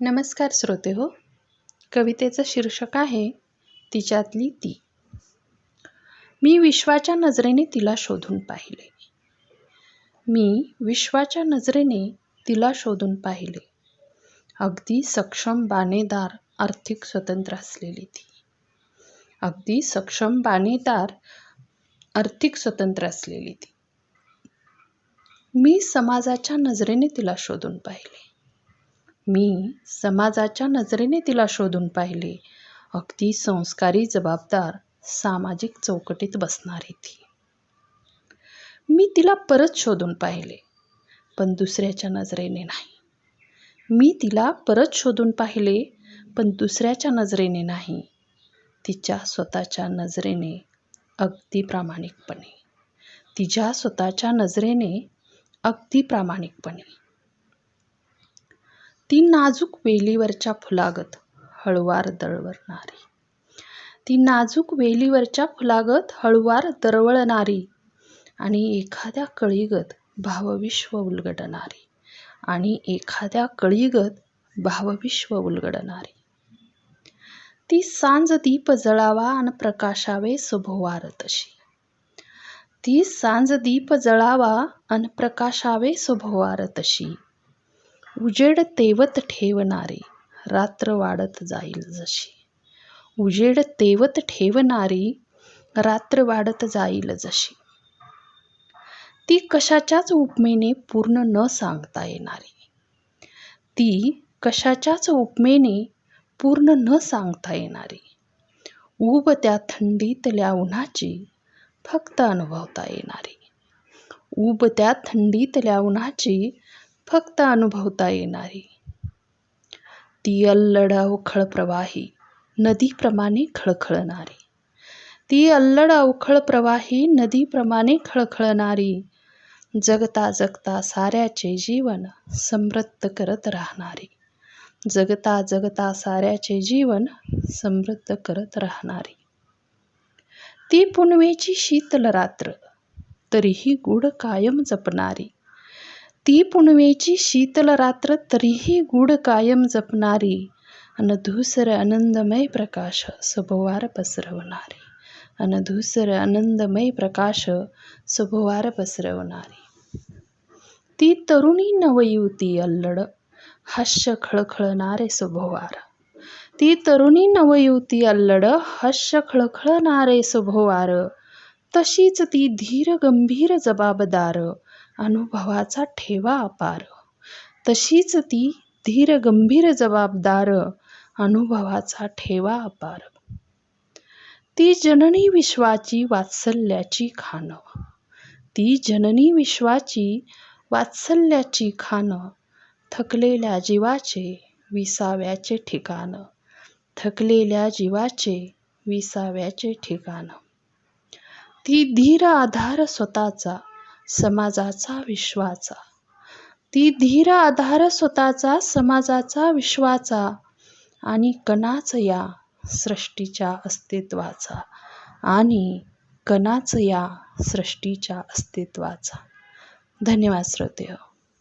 नमस्कार श्रोते हो कवितेचं शीर्षक आहे तिच्यातली ती. मी विश्वाच्या नजरेने तिला शोधून पाहिले. मी विश्वाच्या नजरेने तिला शोधून पाहिले. अगदी सक्षम बाणेदार आर्थिक स्वतंत्र असलेली ती. अगदी सक्षम बाणेदार आर्थिक स्वतंत्र असलेली ती. मी समाजाच्या नजरेने तिला शोधून पाहिले. मी समाजाच्या नजरेने तिला शोधून पाहिले. अगदी संस्कारी जबाबदार सामाजिक चौकटीत बसणारी ती. मी तिला परत शोधून पाहिले पण दुसऱ्याच्या नजरेने नाही. मी तिला परत शोधून पाहिले पण दुसऱ्याच्या नजरेने नाही. तिच्या स्वतःच्या नजरेने अगदी प्रामाणिकपणे. तिच्या स्वतःच्या नजरेने अगदी प्रामाणिकपणे. ती नाजूक वेलीवरच्या फुलागत हळुवार दळवणारी ती नाजूक वेलीवरच्या फुलागत हळुवार दरवळणारी आणि एखाद्या कळीगत भावविश्व उलगडणारी आणि एखाद्या कळीगत भावविश्व उलगडणारी. ती सांज दीप जळावा आणि प्रकाशावे सभोवार तशी. ती सांज दीप जळावा आणि प्रकाशावे सभोवार तशी. उजेड तेवत ठेवणारी रात्र वाढत जाईल जशी. उजेड तेवत ठेवणारी रात्र वाढत जाईल जशी. ती कशाच्याच उपमेने पूर्ण न सांगता येणारी. ती कशाच्याच उपमेने पूर्ण न सांगता येणारी. उब त्या थंडीतल्या उन्हाची फक्त अनुभवता येणारी. उब त्या थंडीतल्या उन्हाची फक्त अनुभवता येणारी. ती अल्लड अवखळ प्रवाही नदीप्रमाणे खळखळणारी. ती अल्लड अवखळ प्रवाही नदीप्रमाणे खळखळणारी. जगता जगता साऱ्याचे जीवन समृद्ध करत राहणारी. जगता जगता साऱ्याचे जीवन समृद्ध करत राहणारी. ती पुनवेची शीतल रात्र तरीही गुढ कायम जपणारी. ती पुनवेची शीतल रात्र तरीही गुढ कायम जपणारी अन धुसर आनंदमय प्रकाश सभोवार पसरवणारी. अन धुसर आनंदमय प्रकाश सभोवार पसरवणारी. ती तरुणी नवयुवती अल्लड हास्य खळखळणारे सभोवार. ती तरुणी नवयुवती अल्लड हास्य खळखळणारे सभोवार. तशीच ती धीर गंभीर जबाबदार अनुभवाचा ठेवा अपार. तशीच ती धीर गंभीर जबाबदार अनुभवाचा ठेवा अपार. ती जननी विश्वाची वात्सल्याची खान ती जननी विश्वाची वात्सल्याची खान थकलेल्या जीवाचे विसाव्याचे ठिकाण. थकलेल्या जीवाचे विसाव्याचे ठिकाण. ती धीर आधार स्वतःचा. समाजाचा विश्वाचा. ती धीर आधार स्वतःचा समाजाचा विश्वाचा आणि कणाच या सृष्टीच्या अस्तित्वाचा आणि कणाच या सृष्टीच्या अस्तित्वाचा. धन्यवाद श्रोते